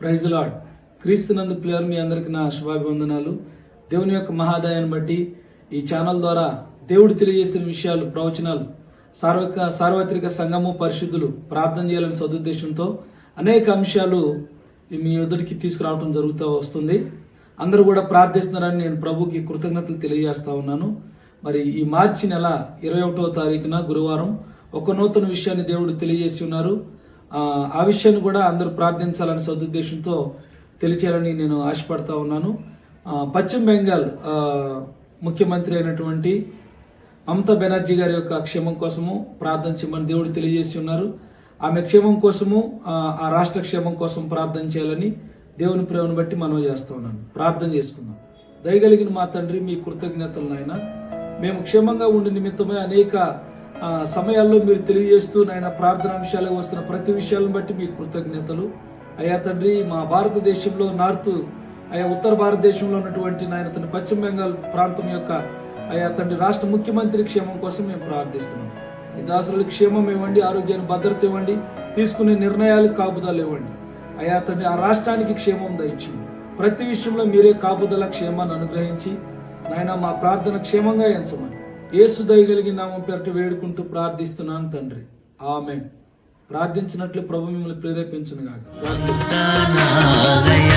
Praise lord క్రీస్తునందు ప్లేయర్ మీ అందరికి నా శుభాభివందనాలు. దేవుని యొక్క మహాదాయాన్ని బట్టి ఈ ఛానల్ ద్వారా దేవుడు తెలియజేస్తున్న విషయాలు ప్రవచనాలు సార్వక సార్వత్రిక సంఘము పరిశుద్ధులు ప్రార్థన చేయాలని సదుద్దేశంతో అనేక అంశాలు మీ ఎదుటికి తీసుకురావడం జరుగుతూ వస్తుంది. అందరూ కూడా ప్రార్థిస్తున్నారని నేను ప్రభుకి కృతజ్ఞతలు తెలియజేస్తా ఉన్నాను. మరి ఈ మార్చి నెల ఇరవై ఒకటో తారీఖున గురువారం ఒక నూతన విషయాన్ని దేవుడు తెలియజేసి ఉన్నారు. ఆ, విషయాన్ని కూడా అందరూ ప్రార్థించాలని సదుద్దేశంతో తెలియచేయాలని నేను ఆశపడతా ఉన్నాను. పశ్చిమ బెంగాల్ ముఖ్యమంత్రి అయినటువంటి మమతా బెనర్జీ గారి యొక్క క్షేమం కోసము ప్రార్థన చేయమని దేవుడు తెలియజేసి ఉన్నారు. ఆమె క్షేమం కోసము ఆ, రాష్ట్ర క్షేమం కోసం ప్రార్థన చేయాలని దేవుని ప్రేమను బట్టి మనం చేస్తూ ఉన్నాను. ప్రార్థన చేసుకుందాం. దయగలిగిన మా తండ్రి మీ కృతజ్ఞతలు నాయన. మేము క్షేమంగా ఉండి నిమిత్తమే అనేక సమయాల్లో మీరు తెలియజేస్తూ నాయన ప్రార్థన అంశాలకు వస్తున్న ప్రతి విషయాలను బట్టి మీ కృతజ్ఞతలు. అయ్యా తండ్రి మా భారతదేశంలో నార్త్ ఆయా ఉత్తర భారతదేశంలో ఉన్నటువంటి నాయన తన పశ్చిమ బెంగాల్ ప్రాంతం యొక్క అయ్యా తండ్రి రాష్ట్ర ముఖ్యమంత్రి క్షేమం కోసం మేము ప్రార్థిస్తున్నాం. ఈ క్షేమం ఇవ్వండి ఆరోగ్యాన్ని భద్రత ఇవ్వండి తీసుకునే నిర్ణయాలకు కాపుదలు ఇవ్వండి. అయ్యా తండ్రి ఆ రాష్ట్రానికి క్షేమం దయచింది ప్రతి విషయంలో మీరే కాపుదల క్షేమాన్ని అనుగ్రహించి నాయన మా ప్రార్థన క్షేమంగా ఎంచమని ఏసు దయగలిగి నామం పేరట వేడుకుంటూ ప్రార్థిస్తున్నాను తండ్రి. ఆమె ప్రార్థించినట్లు ప్రభు మిమ్మల్ని ప్రేరేపించునుగాక. ప్రార్థిస్తున్నాను